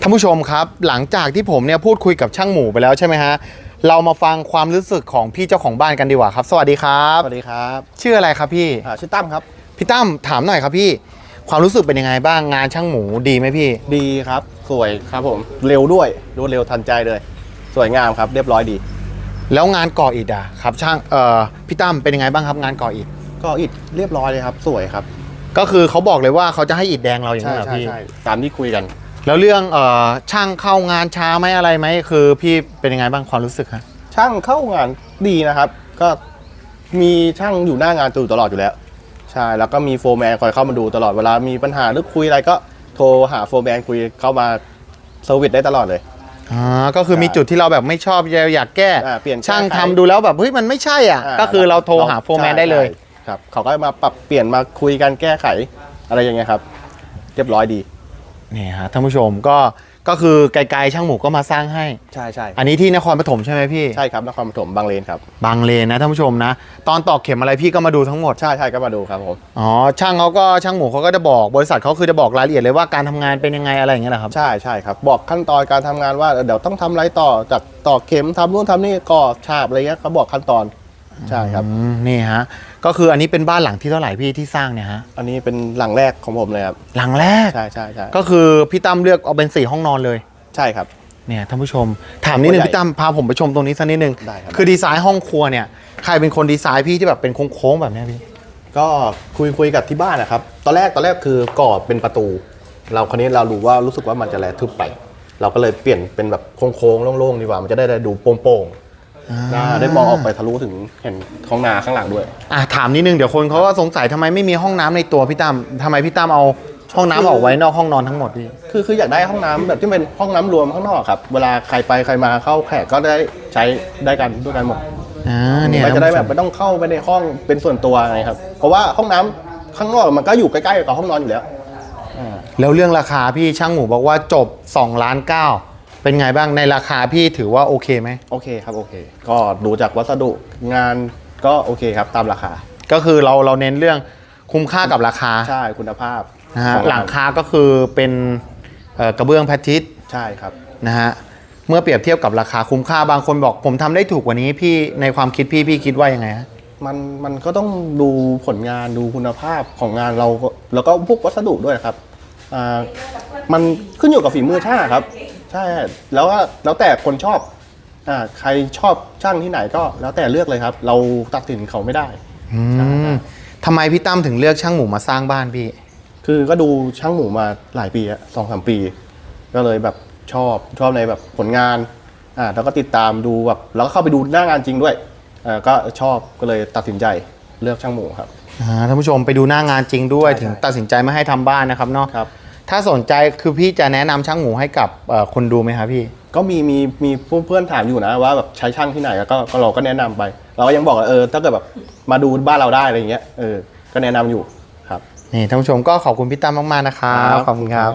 ท่านผู้ชมครับ หลังจากที่ผมเนี่ยพูดคุยกับช่างหมูไปแล้วใช่ไหมฮะ เรามาฟังความรู้สึกของพี่เจ้าของบ้านกันดีกว่าครับ สวัสดีครับ สวัสดีครับชื่ออะไรครับพี่ อ่าชื่อตั้มครับ พี่ตั้มถามหน่อยครับพี่ ความรู้สึกเป็นยังไงบ้างงานช่างหมูดีไหมพี่ ดีครับ สวยครับผม เร็วด้วย รวดเร็วทันใจเลย สวยงามครับ เรียบร้อยดี แล้วงานก่ออิฐอะครับช่างเอ่อพี่ตั้มเป็นยังไงบ้างครับงานก่ออิฐก็อิดเรียบร้อยเลยครับ สวยครับ ก็คือเขาบอกเลยว่าเขาจะให้อิฐแดงเราอย่างใช่นั้นเหรอใช่พี่ ใช่ตามที่คุยกัน แล้วเรื่องเอ่อช่างเข้างานช้าไหมอะไรไหมคือพี่เป็นยังไงบ้างความรู้สึกฮะช่างเข้างานดีนะครับ ก็มีช่างอยู่หน้างานอยู่ตลอดอยู่แล้ว ใช่ แล้วก็มีโฟร์แมนคอยเข้ามาดูตลอดเวลามีปัญหาหรือคุยอะไรก็โทรหาโฟร์แมนคุยเข้ามาเซอร์วิสได้ตลอดเลย อ่าก็คือมีจุดที่เราแบบไม่ชอบอยากแก้อ่าเปลี่ยนช่างแก้ไขทำดูแล้วแบบเฮ้ยมันไม่ใช่อะอ่าก็คือเราโทรหาโฟร์แมนได้เลย ใช่ครับเขาก็มาปรับเปลี่ยนมาคุยกันแก้ไขอะไรอย่างเงี้ยครับ เรียบร้อยดี นี่ฮะท่านผู้ชมก็ก็คือไกลๆช่างหมูก็มาสร้างให้ ใช่ใช่อันนี้ที่นครปฐมใช่ไหมพี่ ใช่ครับนครปฐมบางเลนครับ บางเลนนะท่านผู้ชมนะ ตอนตอกเข็มอะไรพี่ก็มาดูทั้งหมด ใช่ใช่ก็มาดูครับผม อ๋อ ช่างเขาก็ช่างหมูเขาก็จะบอก บริษัทเขาคือจะบอกรายละเอียดเลยว่าการทำงานเป็นยังไงอะไรอย่างเงี้ยเหรอครับ ใช่ใช่ครับ บอกขั้นตอนการทำงานว่าเดี๋ยวต้องทำอะไรต่อจากต่อเข็มทำนู่นทำนี่ก่อฉาบอะไรเงี้ยเขาบอกขั้นตอน ใช่ครับอืมนี่ฮะ ก็คืออันนี้เป็นบ้านหลังที่เท่าไหร่พี่ที่สร้างเนี่ยฮะอันนี้เป็นหลังแรกของผมเลยครับหลังแรกใช่ใช่ใช่ก็คือพี่ตั้มเลือกเอาเป็นสี่ห้องนอนเลย ใช่ครับเนี่ยท่านผู้ชมถามนิดนึงใหญ่พี่ตั้มพาผมไปชมตรงนี้สักนิดนึงได้ครับคือดีไซน์ห้องครัวเนี่ยใครเป็นคนดีไซน์พี่ที่แบบเป็นโค้งๆแบบเนี้ยพี่ ก็คุยคุยกับที่บ้านนะครับ ตอนแรกตอนแรกคือก่อเป็นประตู เราคนนี้เรารู้ว่ารู้สึกว่ามันจะแลทึบไป เราก็เลยเปลี่ยนเป็นแบบโค้งๆโล่งๆดีกว่ามันจะได้ดูโป่งๆ นะได้มองออกไปทะลุถึงเห็นท้องนาข้างหลังด้วย อะถามนิดนึงเดี๋ยวคนเขาก็สงสัยทำไมไม่มีห้องน้ำในตัวพี่ตั้มทำไมพี่ตั้มเอาห้องน้ำออกไว้นอกห้องนอนทั้งหมดพี่ คือคืออยากได้ห้องน้ำแบบที่เป็นห้องน้ำรวมข้างนอกครับ เวลาใครไปใครมาเข้าแขกก็ได้ใช้ได้กันด้วยกันหมดอ่าเนี่ยมันจะได้ท่านแบผู้ชมบไม่ต้องเข้าไปในห้องเป็นส่วนตัวไงครับ เพราะว่าห้องน้ำข้างนอกมันก็อยู่ใกล้ๆกับห้องนอนอยู่แล้วอ่าแล้วเรื่องราคาพี่ช่างหมูบอกว่าจบ2ล้านเก้า เป็นไงบ้างในราคาพี่ถือว่าโอเคไหม โอเคครับโอเค ก็ดูจากวัสดุงานก็โอเคครับตามราคา ก็คือเราเราเน้นเรื่องคุ้มค่ากับราคาใช่คุณภาพนะฮะของหลังคาก็คือเป็นเอ่อกระเบื้องแพททิสใช่ครับ นะฮะเมื่อเปรียบเทียบกับราคาคุ้มค่าบางคนบอก ผมทำได้ถูกกว่านี้พี่ในความคิดพี่พี่คิดว่ายังไงฮะ มันมันก็ต้องดูผลงานดูคุณภาพของงานเราก็แล้วก็พวกวัสดุด้วยครับอ่ามันขึ้นอยู่กับฝีมือช่างครับ ใช่แล้วว่าแล้วแต่คนชอบอ่าใครชอบช่างที่ไหนก็แล้วแต่เลือกเลยครับ เราตัดสินเขาไม่ได้ อืมทำไมพี่ตั้มถึงเลือกช่างหมูมาสร้างบ้านพี่ คือก็ดูช่างหมูมาหลายปีอะสองสามปี ก็เลยแบบชอบชอบในแบบผลงานอ่าแล้วก็ติดตามดูแบบแล้วก็เข้าไปดูหน้างานจริงด้วยอ่าก็ชอบก็เลยตัดสินใจเลือกช่างหมูครับ อ่าท่านผู้ชมไปดูหน้างานจริงด้วยใช่ถึงใช่ตัดสินใจไม่ให้ทำบ้านนะครับเนาะครับ ถ้าสนใจคือพี่จะแนะนำช่างหมูให้กับเอ่อคนดูไหมครับพี่ ก็มีมีมีเพื่อนถามอยู่นะว่าแบบใช้ช่างที่ไหนก็ก็เราก็แนะนำไป เราก็ยังบอกว่าเออถ้าเกิดแบบมาดูบ้านเราได้อะไรอย่างเงี้ยเออก็แนะนำอยู่ครับ นี่ท่านผู้ชมก็ขอบคุณพี่ตั้มมากๆนะครับครับขอบคุณครับ